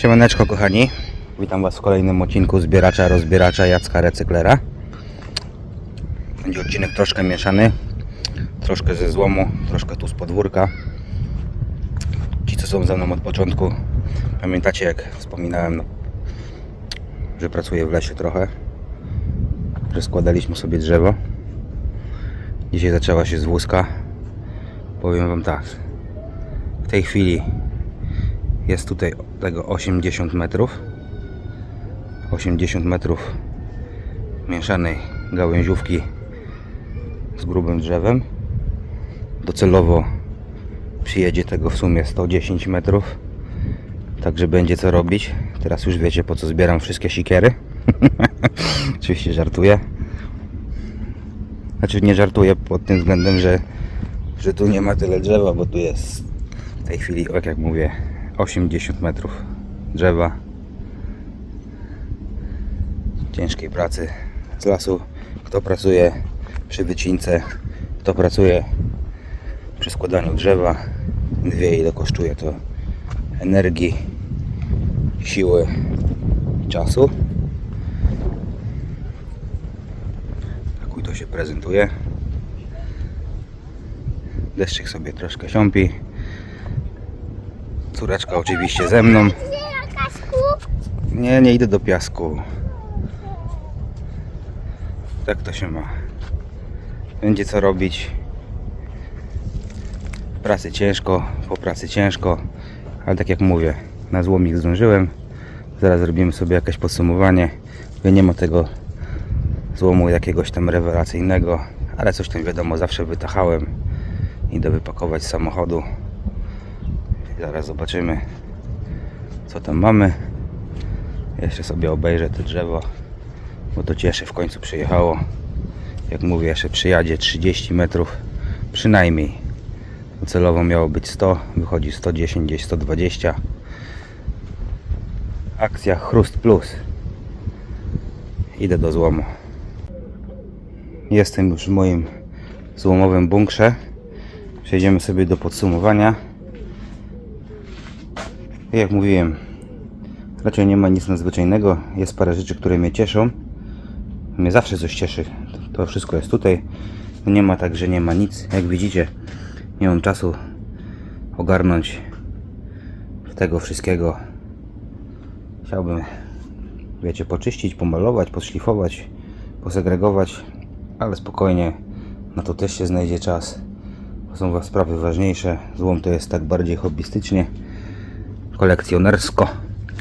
Siemaneczko kochani, witam Was w kolejnym odcinku zbieracza, rozbieracza Jacka Recyklera. Będzie odcinek troszkę mieszany, troszkę ze złomu, troszkę tu z podwórka. Ci co są ze mną od początku, pamiętacie jak wspominałem, no, że pracuję w lesie trochę, że składaliśmy sobie drzewo. Dzisiaj zaczęła się z wózka. Powiem Wam tak, w tej chwili jest tutaj tego 80 metrów. 80 metrów mieszanej gałęziówki z grubym drzewem. Docelowo przyjedzie tego w sumie 110 metrów. Także będzie co robić. Teraz już wiecie po co zbieram wszystkie sikiery. Oczywiście żartuję. Znaczy nie żartuję pod tym względem, że, że tu nie ma tyle drzewa, bo tu jest w tej chwili, jak jak mówię, 80 metrów drzewa ciężkiej pracy z lasu. Kto pracuje przy wycince, kto pracuje przy składaniu drzewa, wie ile kosztuje to energii, siły, czasu. Tak to się prezentuje. Deszczyk sobie troszkę siąpi. Córeczka oczywiście ze mną. Nie, nie idę do piasku. Tak to się ma. Będzie co robić. Pracy ciężko, po pracy ciężko, ale tak jak mówię, na złomik zdążyłem. Zaraz zrobimy sobie jakieś podsumowanie. Nie ma tego złomu jakiegoś tam rewelacyjnego, ale coś tam wiadomo, zawsze wytachałem. Idę wypakować z samochodu. Zaraz zobaczymy, co tam mamy. Jeszcze sobie obejrzę to drzewo, bo to cieszy, w końcu przyjechało. Jak mówię, jeszcze przyjadzie 30 metrów przynajmniej. Celowo miało być 100, wychodzi 110, gdzieś 120. Akcja Chrust Plus. Idę do złomu. Jestem już w moim złomowym bunkrze. Przejdziemy sobie do podsumowania. Tak Jak mówiłem, raczej nie ma nic nadzwyczajnego. Jest parę rzeczy, które mnie cieszą. Mnie zawsze coś cieszy. To wszystko jest tutaj. Nie ma tak, że nie ma nic. Jak widzicie, nie mam czasu ogarnąć tego wszystkiego. Chciałbym, wiecie, poczyścić, pomalować, podszlifować, posegregować, ale spokojnie, na to też się znajdzie czas. Są sprawy ważniejsze. Złom to jest tak bardziej hobbystycznie, kolekcjonersko,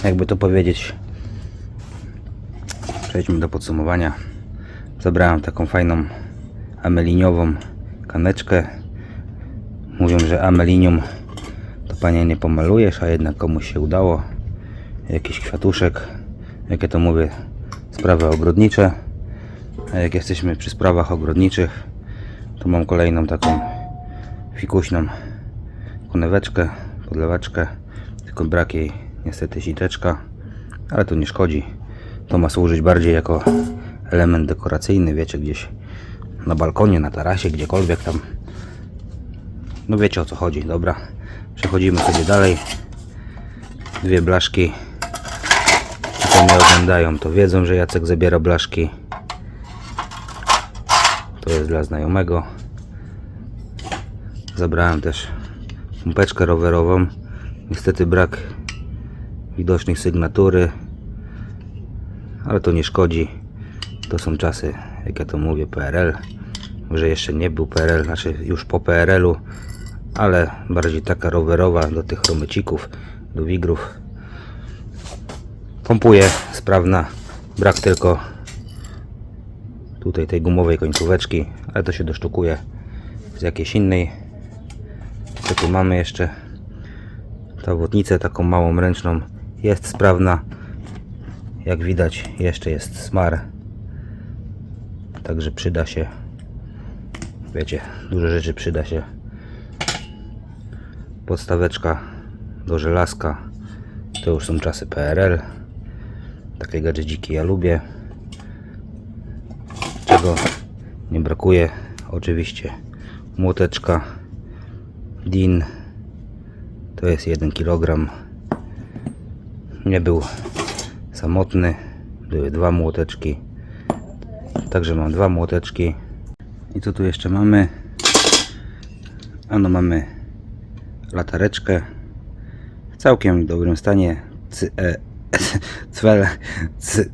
jakby to powiedzieć. Przejdźmy do podsumowania. Zabrałem taką fajną ameliniową kaneczkę. Mówią, że amelinium to panie nie pomalujesz, a jednak komuś się udało. Jakiś kwiatuszek, jakie to mówię, sprawy ogrodnicze. A jak jesteśmy przy sprawach ogrodniczych, to mam kolejną taką fikuśną koneweczkę, podleweczkę, tylko brak jej niestety siteczka, ale to nie szkodzi. To ma służyć bardziej jako element dekoracyjny, wiecie, gdzieś na balkonie, na tarasie, gdziekolwiek tam. No wiecie o co chodzi, dobra. Przechodzimy sobie dalej. Dwie blaszki. Ci, co mnie oglądają, to wiedzą, że Jacek zabiera blaszki. To jest dla znajomego. Zabrałem też pompeczkę rowerową. Niestety brak widocznej sygnatury, ale to nie szkodzi. To są czasy, jak ja to mówię, PRL. Może jeszcze nie był PRL, znaczy już po PRL-u, ale bardziej taka rowerowa do tych romycików, do wigrów. Pompuje, sprawna. Brak tylko tutaj tej gumowej końcóweczki, ale to się dosztukuje z jakiejś innej. Co tu mamy jeszcze? Ta wodnicę taką małą ręczną jest sprawna. Jak widać jeszcze jest smar. Także przyda się. Wiecie, dużo rzeczy przyda się. Podstaweczka do żelazka. To już są czasy PRL. Takie gadżeciki ja lubię. Czego nie brakuje? Oczywiście młoteczka DIN to jest 1 kg Nie był samotny. Były dwa młoteczki. Także mam dwa młoteczki. I co tu jeszcze mamy? Ano mamy latareczkę w całkiem dobrym stanie. Cy, e,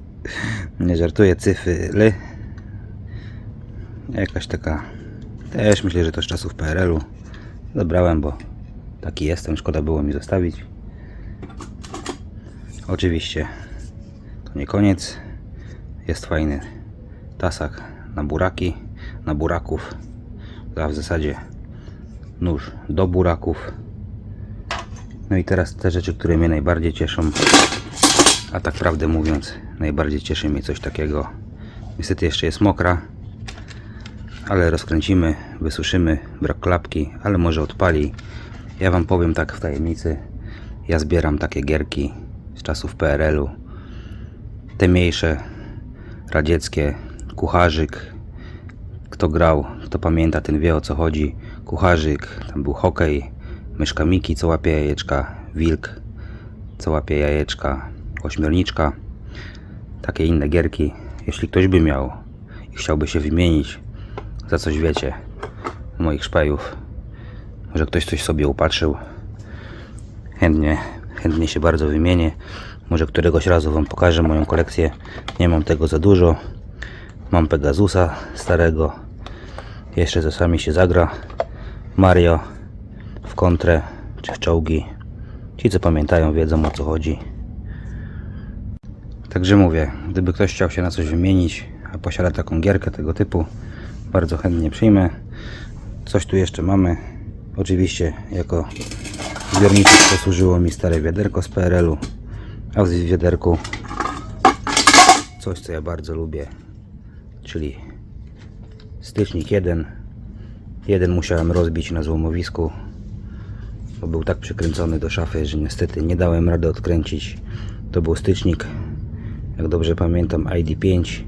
nie żartuję, cyfry. Jakaś taka, też myślę, że to z czasów PRL-u. Zabrałem, bo taki jestem, szkoda było mi zostawić. Oczywiście to nie koniec. Jest fajny tasak na buraki, na buraków. A w zasadzie nóż do buraków. No i teraz te rzeczy, które mnie najbardziej cieszą. A tak prawdę mówiąc, najbardziej cieszy mnie coś takiego. Niestety jeszcze jest mokra, ale rozkręcimy, wysuszymy, brak klapki, ale może odpali. Ja Wam powiem tak w tajemnicy, ja zbieram takie gierki z czasów PRL-u. Te mniejsze, radzieckie, kucharzyk. Kto grał, kto pamięta, ten wie o co chodzi. Kucharzyk, tam był hokej, myszka Miki, co łapie jajeczka, wilk, co łapie jajeczka, ośmiorniczka. Takie inne gierki. Jeśli ktoś by miał i chciałby się wymienić za coś wiecie moich szpajów, może ktoś coś sobie upatrzył, chętnie, chętnie się bardzo wymienię. Może któregoś razu Wam pokażę moją kolekcję. Nie mam tego za dużo. Mam Pegasusa starego. Jeszcze czasami się zagra. Mario w kontrę czy w czołgi. Ci co pamiętają wiedzą o co chodzi. Także mówię, gdyby ktoś chciał się na coś wymienić, a posiada taką gierkę tego typu, bardzo chętnie przyjmę. Coś tu jeszcze mamy. Oczywiście jako zbiorniczek posłużyło mi stare wiaderko z PRL-u, a w wiaderku coś co ja bardzo lubię, czyli stycznik 1. Jeden musiałem rozbić na złomowisku, bo był tak przykręcony do szafy, że niestety nie dałem rady odkręcić. To był stycznik, jak dobrze pamiętam, ID5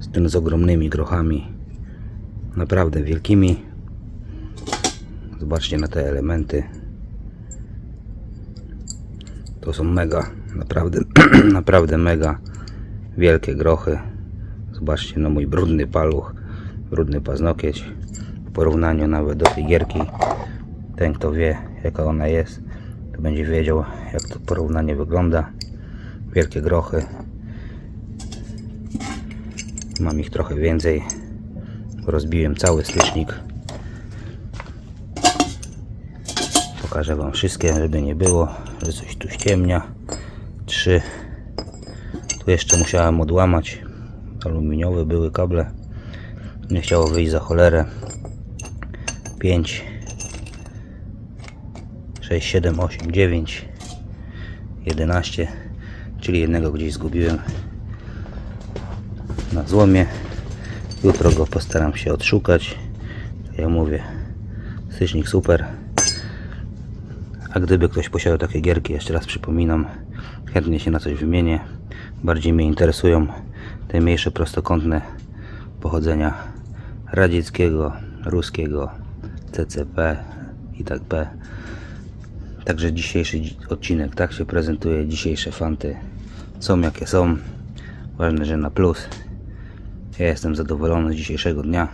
z tym z ogromnymi grochami, naprawdę wielkimi. Zobaczcie na te elementy. To są mega, naprawdę, naprawdę mega wielkie grochy. Zobaczcie na mój brudny paluch, brudny paznokieć. W porównaniu nawet do tej gierki, ten kto wie jaka ona jest, to będzie wiedział jak to porównanie wygląda. Wielkie grochy. Mam ich trochę więcej. Rozbiłem cały stycznik. Pokażę Wam wszystkie, żeby nie było, że coś tu ściemnia. Trzy. Tu jeszcze musiałem odłamać. Aluminiowe były kable. Nie chciało wyjść za cholerę. 5 6, 7, 8, 9 11 czyli jednego gdzieś zgubiłem na złomie jutro go postaram się odszukać ja mówię stycznik super a gdyby ktoś posiadał takie gierki, jeszcze raz przypominam, chętnie się na coś wymienię. Bardziej mnie interesują te mniejsze prostokątne pochodzenia radzieckiego, ruskiego, CCP i tak. Także dzisiejszy dzi- odcinek tak się prezentuje. Dzisiejsze fanty są jakie są. Ważne, że na plus. Ja jestem zadowolony z dzisiejszego dnia.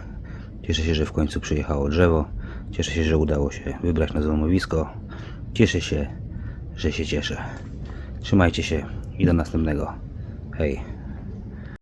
Cieszę się, że w końcu przyjechało drzewo. Cieszę się, że udało się wybrać na złomowisko. Cieszę się, że się cieszę. Trzymajcie się i do następnego. Hej.